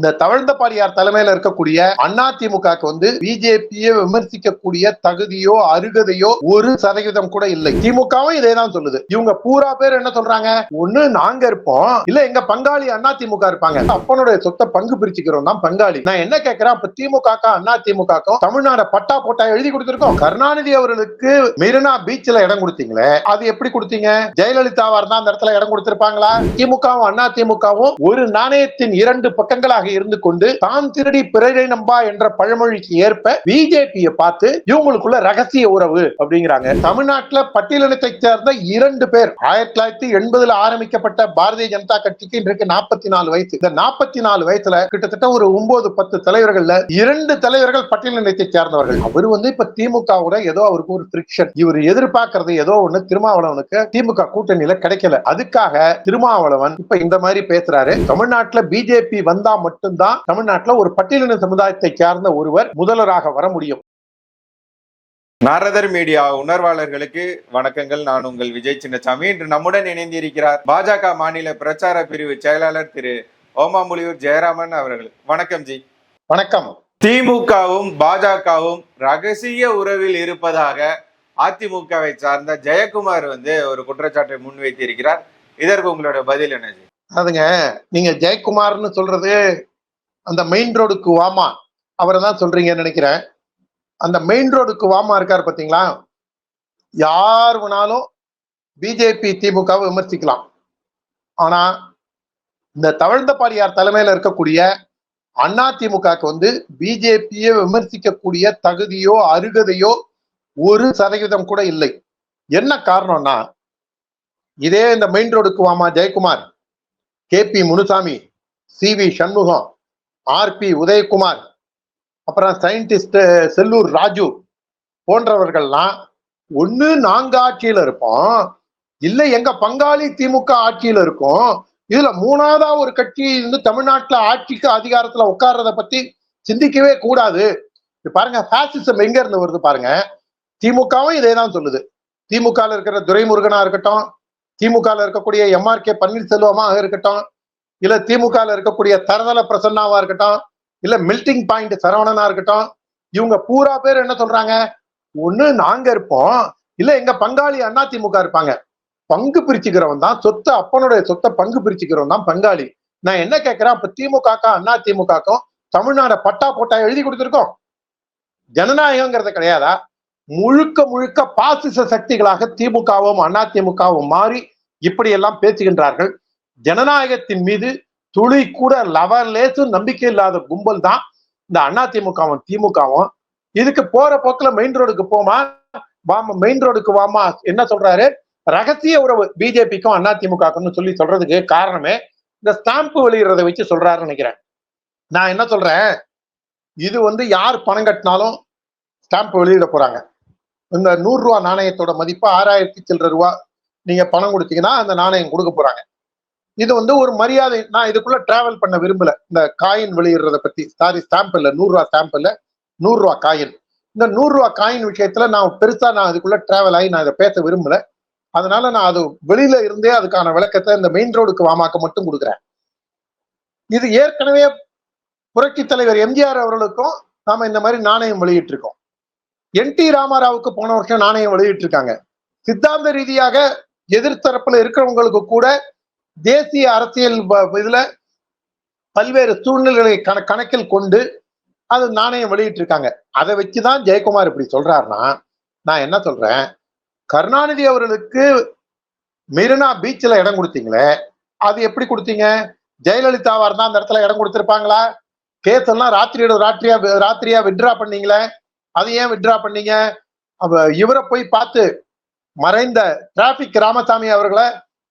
இந்த தவழ்ந்த பாரியார் தலைமையில இருக்கக்கூடிய அதிமுகக்கு வந்து பிஜேபியை விமர்சிக்கக்கூடிய தகுதியோ அருகதையோ ஒரு சதவீதம் கூட இல்லை. திமுகவும் இதே தான் சொல்லுது. இவங்க பூரா பேர் என்ன சொல்றாங்க? ஒண்ணு நாங்க இருப்போம். இல்ல எங்க பங்காளி அதிமுக இருப்பாங்க. அப்பனுடைய சொத்தை பங்கு பிரிச்சுக்கிறோம் தான் பங்காளி. நான் என்ன கேட்கிறேன் அப்ப திமுக அதிமுக தமிழ்நாடு பட்டா போட்டா எழுதி கொடுத்திருக்கோம். கருணாநிதி அவர்களுக்கு மெரினா பீச்ல இடம் கொடுத்தீங்களே அது எப்படி கொடுத்தீங்க? ஜெயலலிதாவா இருந்தா அந்த இடத்துல இடம் கொடுத்திருப்பாங்களா? திமுகவும் அதிமுகவும் ஒரு நாணயத்தின் இரண்டு பக்கங்களாக இருந்து கொண்டு தான் திருடி பிறரை நம்பா என்ற பழமொழிக்கு ஏற்ப பிஜேபியை பார்த்து இவங்களுக்குள்ள ரகசிய உறவு அப்படிங்கிறாங்க. தமிழ்நாட்டுல பட்டியலினத்தை சேர்ந்த இரண்டு பேர் ஆயிரத்தி தொள்ளாயிரத்தி எண்பதுல ஆரம்பிக்கப்பட்ட பாரதிய ஜனதா கட்சிக்கு இன்றைக்கு நாற்பத்தி நாலு வயசு. இந்த நாற்பத்தி நாலு வயசுல கிட்டத்தட்ட ஒரு ஒன்பது பத்து தலைவர்கள்ல இரண்டு தலைவர்கள் பட்டியலினத்தை சேர்ந்தவர்கள். அவர் வந்து இப்ப திமுகவோட ஏதோ அவருக்கு ஒரு பிரிக்ஷன் இவர் எதிர்பார்க்கறது ஏதோ ஒண்ணு திருமாவளவனுக்கு திமுக கூட்டணியில கிடைக்கல. அதுக்காக திருமாவளவன் இப்ப இந்த மாதிரி பேசுறாரு. தமிழ்நாட்டுல பிஜேபி வந்தா மட்டும் மட்டும்தான் தமிழ்நாட்டுல ஒரு பட்டியலின சமுதாயத்தை சார்ந்த ஒருவர் முதல்வராக வர முடியும். நாரதர் மீடியா உணர்வாளர்களுக்கு வணக்கங்கள். நான் உங்கள் விஜய் சின்னசாமி. இன்று நம்முடன் இணைந்திருக்கிறார் பாஜக மாநில பிரச்சார பிரிவு செயலாளர் திரு ஓமாமுலியூர் ஜெயராமன் அவர்கள். வணக்கம் ஜி. வணக்கம். திமுகவும் பாஜகவும் ரகசிய உறவில் இருப்பதாக அதிமுகவை சார்ந்த ஜெயக்குமார் வந்து ஒரு குற்றச்சாட்டை முன்வைத்து இருக்கிறார் இதற்கு உங்களோட பதில் என்ன ஜி? அதுங்க நீங்க ஜெயக்குமார்னு சொல்றது அந்த மெயின் ரோடுக்கு வாமா. அவரை தான் சொல்றீங்கன்னு நினைக்கிறேன். அந்த மெயின் ரோடுக்கு வாமா இருக்கார் பார்த்தீங்களா? யார் வேணாலும் பிஜேபி திமுகவை விமர்சிக்கலாம். ஆனா இந்த தவழ்ந்த பாரியார் தலைமையில இருக்கக்கூடிய அண்ணா திமுகக்கு வந்து பிஜேபியை விமர்சிக்கக்கூடிய தகுதியோ அருகதையோ ஒரு சதவீதம் கூட இல்லை. என்ன காரணம்னா இதே இந்த மெயின் ரோடுக்கு வாமா Jayakumar. K P Munusamy C V Shanmugam R B Udhayakumar அப்புறம் சயின்டிஸ்ட் செல்லூர் ராஜு போன்றவர்கள்லாம் ஒன்று நாங்க ஆட்சியில் இருப்போம் இல்லை எங்க பங்காளி திமுக ஆட்சியில் இருக்கும் இதுல மூணாவதா ஒரு கட்சி இருந்து தமிழ்நாட்டில் ஆட்சிக்கு அதிகாரத்துல உட்கார்றத பத்தி சிந்திக்கவே கூடாது. இது பாருங்க ஃபேசிசம் எங்க இருந்து வருது பாருங்க திமுகவும் இதே தான் சொல்லுது. திமுகவில் இருக்கிற துரைமுருகனா இருக்கட்டும் திமுக இருக்கக்கூடிய எம்ஆர் கே இருக்கட்டும் இல்ல திமுக இருக்கக்கூடிய தரதல பிரசன்னாவா இருக்கட்டும் இல்ல மில்டிங் பாயிண்ட் சரவணனா இருக்கட்டும் இவங்க பூரா பேர் என்ன சொல்றாங்க? ஒண்ணு நாங்க இருப்போம். இல்ல எங்க பங்காளி அண்ணா திமுக இருப்பாங்க. பங்கு பிரிச்சுக்கிறவன் தான் சொத்து அப்பனுடைய சொத்தை பங்கு பிரிச்சுக்கிறவன் தான் பங்காளி. நான் என்ன கேட்கிறேன் அப்ப திமுக அண்ணா திமுகக்கும் தமிழ்நாட பட்டா போட்டா எழுதி கொடுத்துருக்கோம். ஜனநாயகங்கிறது கிடையாதா? முழுக்க முழுக்க பாசிச சக்திகளாக திமுகவும் அண்ணா திமுகவும் மாறி இப்படி எல்லாம் பேசுகின்றார்கள். ஜனநாயகத்தின் மீது துளி கூட லவர்லேசும் நம்பிக்கை இல்லாத கும்பல் தான் இந்த அண்ணா திமுகவும். திமுகவும் இதுக்கு போற போக்குல மெயின் ரோடுக்கு போமா? வாமா மெயின் ரோடுக்கு வாமா? என்ன சொல்றாரு? ரகசிய உறவு பிஜேபிக்கும் அண்ணா சொல்லி சொல்றதுக்கு காரணமே இந்த ஸ்டாம்ப் வெளியிடுறத வச்சு சொல்றாருன்னு நினைக்கிறேன். நான் என்ன சொல்றேன்? இது வந்து யார் பணம் கட்டினாலும் ஸ்டாம்ப் வெளியிட போறாங்க. இந்த நூறு ரூபா நாணயத்தோட மதிப்பு ஆறாயிரத்தி சில்லற ரூபா நீங்க பணம் கொடுத்தீங்கன்னா அந்த நாணயம் கொடுக்க போறாங்க. இது வந்து ஒரு மரியாதை நான் இதுக்குள்ள டிராவல் பண்ண விரும்பல. இந்த காயின் வெளியிடுறத பத்தி சாரி ஸ்டாம்ப் இல்ல நூறு ரூபா ஸ்டாம்ப் இல்ல நூறு ரூபா காயின் இந்த நூறு ரூபா காயின் விஷயத்துல நான் பெருசா நான் இதுக்குள்ள டிராவல் ஆகி நான் இதை பேச விரும்பல. அதனால நான் அது வெளியில இருந்தே அதுக்கான விளக்கத்தை இந்த மெயின் ரோடுக்கு வாமாக்க மட்டும் கொடுக்குறேன். இது ஏற்கனவே புரட்சி தலைவர் எம்ஜிஆர் அவர்களுக்கும் நாம இந்த மாதிரி நாணயம் வெளியிட்டு இருக்கோம் என் டி ராமாராவுக்கு போன வருஷம் நாணயம் வெளியிட்டு இருக்காங்க சித்தாந்த ரீதியாக எதிர்த்தரப்புல இருக்கிறவங்களுக்கு கூட தேசிய அரசியல் இதுல பல்வேறு சூழ்நிலைகளை கண கணக்கில் கொண்டு அது நாணயம் வெளியிட்டு இருக்காங்க அதை வச்சுதான் ஜெயக்குமார் இப்படி சொல்றாருன்னா நான் என்ன சொல்றேன்? கருணாநிதி அவர்களுக்கு மெரினா பீச்சில் இடம் கொடுத்தீங்களே அது எப்படி கொடுத்தீங்க? ஜெயலலிதாவா இருந்தா அந்த இடத்துல இடம் கொடுத்துருப்பாங்களா? கேஸ் எல்லாம் ராத்திரியோட ராத்திரியா ராத்திரியா விட்ரா பண்ணீங்களே அதை ஏன் வித்ரா பண்ணீங்க? இவரை போய் பார்த்து மறைந்த டிராபிக் ராமசாமி அவர்களை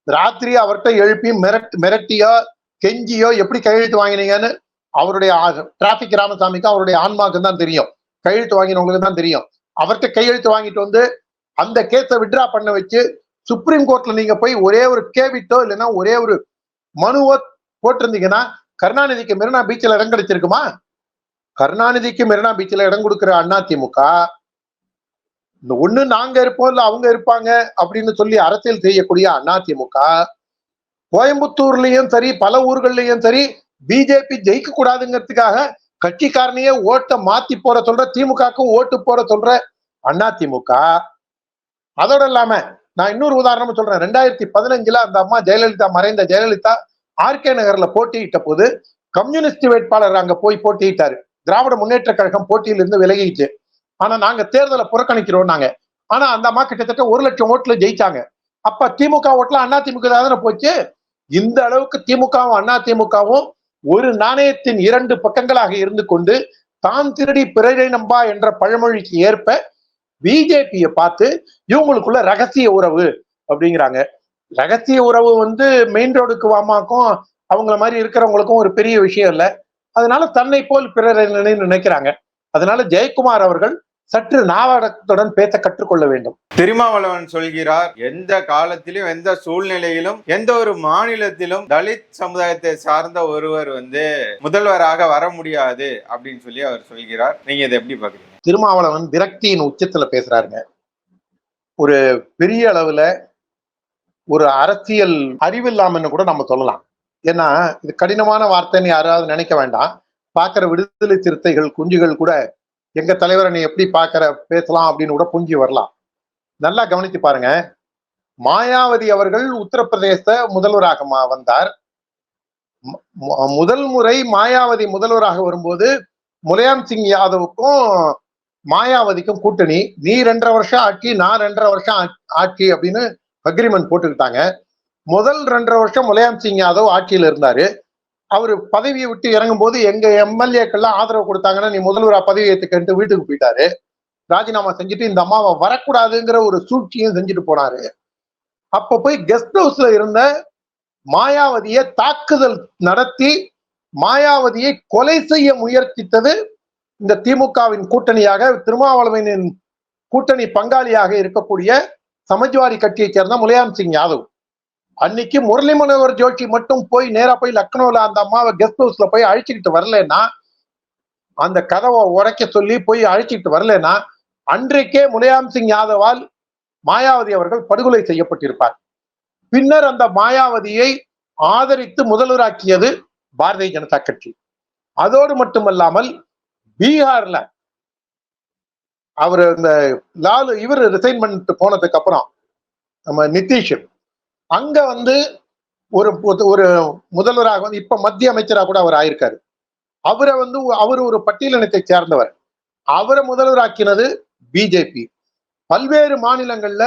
ராத்திரி அவர்கிட்ட எழுப்பி மிரட் மிரட்டியோ கெஞ்சியோ எப்படி கையெழுத்து வாங்கினீங்கன்னு அவருடைய டிராபிக் ராமசாமிக்கு அவருடைய ஆன்மாவுக்கு தான் தெரியும். கையெழுத்து வாங்கினவங்களுக்கு தான் தெரியும். அவர்கிட்ட கையெழுத்து வாங்கிட்டு வந்து அந்த கேஸை விட்ரா பண்ண வச்சு சுப்ரீம் கோர்ட்ல நீங்க போய் ஒரே ஒரு கேவிட்டோ இல்லைன்னா ஒரே ஒரு மனுவோ போட்டிருந்தீங்கன்னா கருணாநிதிக்கு மெரினா பீச்சில் இடம் கிடைச்சிருக்குமா? கருணாநிதிக்கு மெரினா பீச்சில் இடம் கொடுக்குற அண்ணா திமுக இந்த ஒண்ணு நாங்க இருப்போம் இல்ல அவங்க இருப்பாங்க அப்படின்னு சொல்லி அரசியல் செய்யக்கூடிய அண்ணா திமுக கோயம்புத்தூர்லயும் சரி பல ஊர்கள்லயும் சரி பிஜேபி ஜெயிக்க கூடாதுங்கிறதுக்காக கட்சிக்காரனையே ஓட்ட மாத்தி போற சொல்ற திமுகக்கும் ஓட்டு போற சொல்ற அண்ணா திமுக. அதோட இல்லாம நான் இன்னொரு உதாரணம் சொல்றேன். ரெண்டாயிரத்தி பதினஞ்சுல அந்த அம்மா ஜெயலலிதா மறைந்த ஜெயலலிதா ஆர்கே நகர்ல போட்டியிட்ட போது கம்யூனிஸ்ட் வேட்பாளர் அங்க போய் போட்டியிட்டாரு. திராவிட முன்னேற்ற கழகம் போட்டியில் இருந்து விலகிச்சு ஆனா நாங்க தேர்தலை புறக்கணிக்கிறோம் நாங்க. ஆனா அந்த அம்மா கிட்டத்தட்ட ஒரு லட்சம் ஓட்டுல ஜெயிச்சாங்க. அப்ப திமுக ஓட்டுல அண்ணா திமுக தானே போச்சு? இந்த அளவுக்கு திமுகவும் அண்ணா திமுகவும் ஒரு நாணயத்தின் இரண்டு பக்கங்களாக இருந்து கொண்டு தான் திருடி பிறரை நம்பா என்ற பழமொழிக்கு ஏற்ப பிஜேபியை பார்த்து இவங்களுக்குள்ள ரகசிய உறவு அப்படிங்கிறாங்க. ரகசிய உறவு வந்து மெயின் ரோடுக்கு வாமாக்கும் அவங்கள மாதிரி இருக்கிறவங்களுக்கும் ஒரு பெரிய விஷயம் இல்லை. அதனால தன்னை போல் பிறரை நினை- நினைக்கிறாங்க. அதனால ஜெயக்குமார் அவர்கள் சற்று நாவடக்கத்துடன் பேச கற்றுக்கொள்ள வேண்டும். திருமாவளவன் சொல்கிறார் எந்த காலத்திலும் எந்த சூழ்நிலையிலும் எந்த ஒரு மாநிலத்திலும் தலித் சமுதாயத்தை சார்ந்த ஒருவர் வந்து முதல்வராக வர முடியாது அப்படின்னு சொல்லி அவர் சொல்கிறார். நீங்க இதை எப்படி பாக்குறீங்க திருமாவளவன் விரக்தியின் உச்சத்துல பேசுறாருங்க. ஒரு பெரிய அளவுல ஒரு அரசியல் அறிவில்லாமன்னு கூட நம்ம சொல்லலாம். ஏன்னா இது கடினமான வார்த்தைன்னு யாராவது நினைக்க வேண்டாம். பார்க்குற விடுதலை சிறுத்தைகள் குஞ்சுகள் கூட எங்க தலைவரை நீ எப்படி பார்க்குற? பேசலாம் அப்படின்னு கூட புஞ்சி வரலாம். நல்லா கவனிச்சு பாருங்க. மாயாவதி அவர்கள் உத்தரப்பிரதேச முதல்வராக வந்தார். முதல் முறை மாயாவதி முதல்வராக வரும்போது முலாயம் சிங் யாதவுக்கும் மாயாவதிக்கும் கூட்டணி. நீ ரெண்டரை வருஷம் ஆட்சி நான் ரெண்டரை வருஷம் ஆ- ஆட்சி அப்படின்னு அக்ரிமெண்ட் போட்டுக்கிட்டாங்க. முதல் ரெண்டரை வருஷம் முலாயம் சிங் யாதவ் ஆட்சியில் இருந்தாரு. அவர் பதவியை விட்டு இறங்கும் போது எங்க எம்எல்ஏக்கெல்லாம் ஆதரவு கொடுத்தாங்கன்னா நீ முதல்வரா பதவி ஏத்துக்கன்ட்டு வீட்டுக்கு போயிட்டாரு. ராஜினாமா செஞ்சுட்டு இந்த அம்மாவை வரக்கூடாதுங்கிற ஒரு சூழ்ச்சியும் செஞ்சுட்டு போனாரு. அப்ப போய் கெஸ்ட் ஹவுஸ்ல இருந்த மாயாவதியை தாக்குதல் நடத்தி மாயாவதியை கொலை செய்ய முயற்சித்தது இந்த திமுகவின் கூட்டணியாக திருமாவளவனின் கூட்டணி பங்காளியாக இருக்கக்கூடிய சமாஜ்வாதி கட்சியைச் சேர்ந்த முலாயம் சிங் யாதவ். அன்னைக்கு முரளி மனோகர் ஜோஷி மட்டும் போய் நேரா போய் லக்னோல அந்த அம்மாவை கெஸ்ட் ஹவுஸ்ல போய் அழைச்சிக்கிட்டு வரலன்னா அந்த கதவை உடைக்க சொல்லி போய் அழைச்சிக்கிட்டு வரலன்னா அன்றைக்கே முலாயம் சிங் யாதவால் மாயாவதி அவர்கள் படுகொலை செய்யப்பட்டிருப்பார். பின்னர் அந்த மாயாவதியை ஆதரித்து முதல்வராக்கியது பாரதிய ஜனதா கட்சி. அதோடு மட்டுமல்லாமல் பீகார்ல அவர் இந்த லாலு இவர் ரிசைன் பண்ணிட்டு போனதுக்கு அப்புறம் நம்ம நிதிஷ் அங்க வந்து ஒரு ஒரு முதல்வராக வந்து இப்ப மத்திய அமைச்சரா கூட அவர் ஆயிருக்காரு. அவரை வந்து அவர் ஒரு பட்டியலினத்தை சேர்ந்தவர். அவரை முதல்வராக்கினது பிஜேபி. பல்வேறு மாநிலங்கள்ல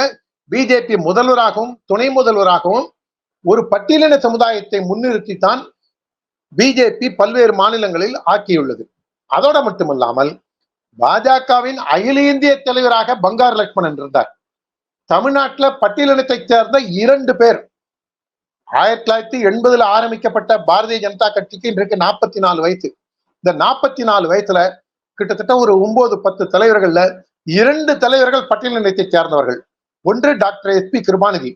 பிஜேபி முதல்வராகவும் துணை முதல்வராகவும் ஒரு பட்டியலின சமுதாயத்தை முன்னிறுத்தித்தான் பிஜேபி பல்வேறு மாநிலங்களில் ஆக்கியுள்ளது. அதோட மட்டுமல்லாமல் பாஜகவின் அகில இந்திய தலைவராக பங்கார் லட்சுமணன் இருந்தார். தமிழ்நாட்டுல பட்டியலினத்தை சேர்ந்த இரண்டு பேர். ஆயிரத்தி தொள்ளாயிரத்தி எண்பதுல ஆரம்பிக்கப்பட்ட பாரதிய ஜனதா கட்சிக்கு இன்றைக்கு நாற்பத்தி நாலு வயசு. இந்த நாற்பத்தி நாலு வயசுல கிட்டத்தட்ட ஒரு ஒன்பது பத்து தலைவர்கள்ல இரண்டு தலைவர்கள் பட்டியலினத்தை சேர்ந்தவர்கள். ஒன்று டாக்டர் எஸ் பி கிருபாநிதி.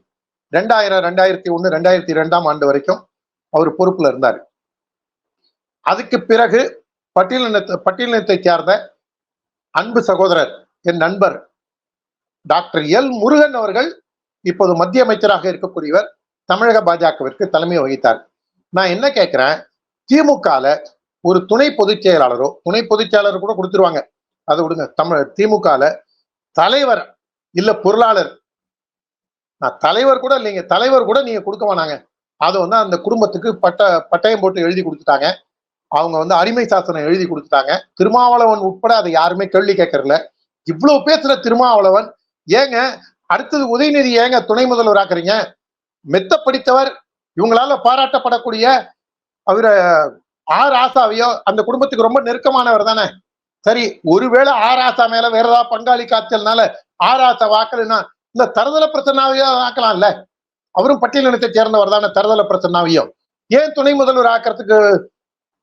ரெண்டாயிரம் ரெண்டாயிரத்தி ஒண்ணு ரெண்டாயிரத்தி இரண்டாம் ஆண்டு வரைக்கும் அவர் பொறுப்புல இருந்தார். அதுக்கு பிறகு பட்டியலினத்தை பட்டியலினத்தை சேர்ந்த அன்பு சகோதரர் என் நண்பர் டாக்டர் எல் முருகன் அவர்கள் இப்போது மத்திய அமைச்சராக இருக்கக்கூடியவர் தமிழக பாஜகவிற்கு தலைமை வகித்தார். நான் என்ன கேட்கிறேன்? திமுகல ஒரு துணை பொதுச் செயலாளரோ துணை பொதுச் செயலாளர் கூட கொடுத்துருவாங்க. அதை விடுங்க. தமிழ் திமுகல தலைவர் இல்ல பொருளாளர். நான் தலைவர் கூட இல்லைங்க. தலைவர் கூட நீங்க கொடுக்க வேணாங்க அதை வந்து அந்த குடும்பத்துக்கு பட்ட பட்டயம் போட்டு எழுதி கொடுத்துட்டாங்க. அவங்க வந்து அடிமை சாசனம் எழுதி கொடுத்துட்டாங்க. திருமாவளவன் உட்பட அதை யாருமே கேள்வி கேட்கறல இவ்வளவு பேசுற திருமாவளவன் ஏங்க அடுத்தது உதயநிதி ஏங்க துணை முதல்வர் ஆக்குறீங்க மெத்த படித்தவர் இவங்களால பாராட்டப்படக்கூடிய அவர ஆர் ஆசாவையோ அந்த குடும்பத்துக்கு ரொம்ப நெருக்கமானவர் தானே? சரி ஒருவேளை ஆர் ஆசா மேல வேற ஏதாவது பங்காளி காய்ச்சல்னால ஆர் ஆசா வாக்கலைன்னா இந்த தரதல பிரச்சனாவையோ ஆக்கலாம்ல அவரும் பட்டியலினத்தை சேர்ந்தவர் தானே தரதல பிரச்சனாவையோ? ஏன் துணை முதல்வர் ஆக்கிறதுக்கு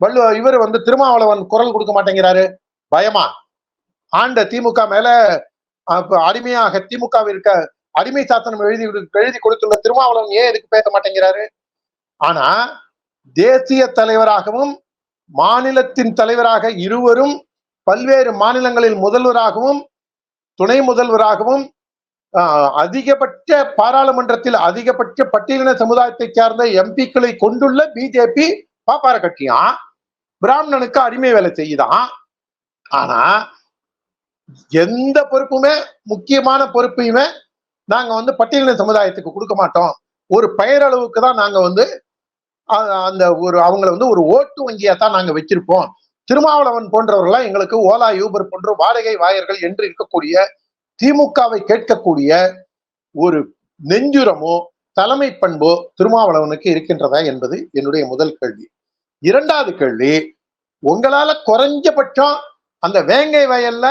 வள்ளு இவர் வந்து திருமாவளவன் குரல் கொடுக்க மாட்டேங்கிறாரு? பயமா? ஆண்ட திமுக மேல அடிமையாக திமுகவிற்கு அடிமை சாசனம் எழுதி எழுதி கொடுத்துள்ள திருமாவளவன் ஏன் எதுக்கு பேச மாட்டேங்கிறாரு? ஆனா தேசிய தலைவராகவும் மாநிலத்தின் தலைவராக இருவரும் பல்வேறு மாநிலங்களில் முதல்வராகவும் துணை முதல்வராகவும் ஆஹ், அதிகபட்ச பாராளுமன்றத்தில் அதிகபட்ச பட்டியலின சமுதாயத்தை சார்ந்த எம்பிக்களை கொண்டுள்ள பிஜேபி பாப்பார கட்சியான் பிராமணனுக்கு அடிமை வேலை செய்யுதான் ஆனா எந்த பொறுப்புமே முக்கியமான பொறுப்பையுமே நாங்க வந்து பட்டியலின சமுதாயத்துக்கு கொடுக்க மாட்டோம். ஒரு பெயரளவுக்கு தான் நாங்க வந்து அந்த ஒரு அவங்களை வந்து ஒரு ஓட்டு வங்கியா தான் நாங்க வச்சிருப்போம். திருமாவளவன் போன்றவர்கள்லாம் எங்களுக்கு ஓலா யூபர் போன்ற வாடகை வாயர்கள் என்று இருக்கக்கூடிய திமுகவை கேட்கக்கூடிய ஒரு நெஞ்சுரமோ தலைமை பண்போ திருமாவளவனுக்கு இருக்கின்றதா என்பது என்னுடைய முதல் கேள்வி. இரண்டாவது கேள்வி உங்களால குறைஞ்சபட்சம் அந்த வேங்கை வயல்ல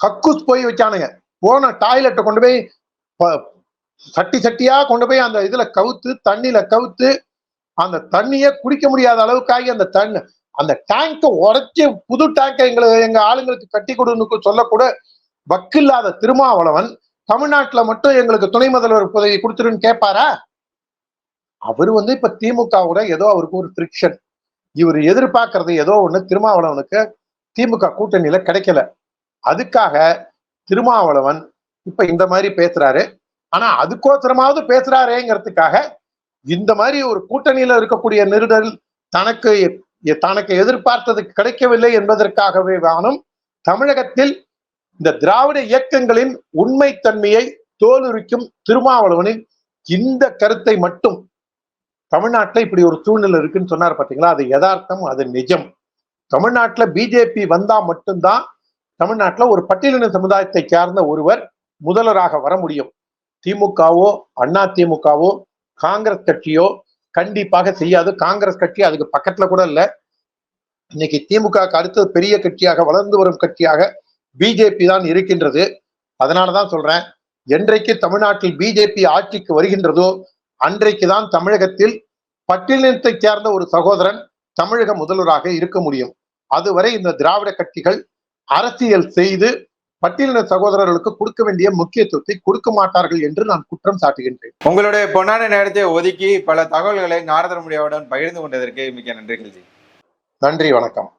கக்கூஸ் போய் வச்சானுங்க. போன டாய்லெட்டை கொண்டு போய் சட்டி சட்டியா கொண்டு போய் அந்த இதுல கவுத்து தண்ணியில கவுத்து அந்த தண்ணியை குடிக்க முடியாத அளவுக்காகி அந்த தண்ணி அந்த டேங்கை உடச்சி புது டேங்கை எங்களுக்கு எங்க ஆளுங்களுக்கு கட்டி கொடுன்னு சொல்லக்கூட வக்கில்லாத திருமாவளவன் தமிழ்நாட்டுல மட்டும் எங்களுக்கு துணை முதல்வர் உதவி கொடுத்துருன்னு கேட்பாரா அவர் வந்து இப்ப திமுகவோட ஏதோ அவருக்கு ஒரு ஃபிரிக்ஷன் இவர் எதிர்பார்க்கறது ஏதோ ஒண்ணு திருமாவளவனுக்கு திமுக கூட்டணியில கிடைக்கல. அதுக்காக திருமாவளவன் இப்ப இந்த மாதிரி பேசுறாரு. ஆனா அதுக்கோசரமாவது பேசுறாரேங்கிறதுக்காக இந்த மாதிரி ஒரு கூட்டணியில இருக்கக்கூடிய நிருடல் தனக்கு தனக்கு எதிர்பார்த்தது கிடைக்கவில்லை என்பதற்காகவே வானும் தமிழகத்தில் இந்த திராவிட இயக்கங்களின் உண்மைத்தன்மையை தோலுரிக்கும் திருமாவளவனின் இந்த கருத்தை மட்டும் தமிழ்நாட்டில் இப்படி ஒரு சூழ்நிலை இருக்குன்னு சொன்னார் பாத்தீங்களா? அது யதார்த்தம் அது நிஜம். தமிழ்நாட்டுல பிஜேபி வந்தா மட்டும்தான் தமிழ்நாட்டில் ஒரு பட்டியலின சமுதாயத்தை சார்ந்த ஒருவர் முதல்வராக வர முடியும். திமுகவோ அண்ணா திமுகவோ காங்கிரஸ் கட்சியோ கண்டிப்பாக செய்யாது. காங்கிரஸ் கட்சி அதுக்கு பக்கத்துல கூட இல்ல. இன்னைக்கு திமுக அடுத்தது பெரிய கட்சியாக வளர்ந்து வரும் கட்சியாக பிஜேபி தான் இருக்கின்றது. அதனாலதான் சொல்றேன் என்றைக்கு தமிழ்நாட்டில் பிஜேபி ஆட்சிக்கு வருகின்றதோ அன்றைக்கு தான் தமிழகத்தில் பட்டியலினத்தை சேர்ந்த ஒரு சகோதரன் தமிழக முதல்வராக இருக்க முடியும். அதுவரை இந்த திராவிட கட்சிகள் அரசியல் செய்து பட்டியலின சகோதரர்களுக்கு கொடுக்க வேண்டிய முக்கியத்துவத்தை கொடுக்க மாட்டார்கள் என்று நான் குற்றம் சாட்டுகின்றேன். உங்களுடைய பொன்னான நேரத்தை ஒதுக்கி பல தகவல்களை நாரதர் முடியாவுடன் பகிர்ந்து கொண்டதற்கு மிக்க நன்றிகள் நன்றி வணக்கம்.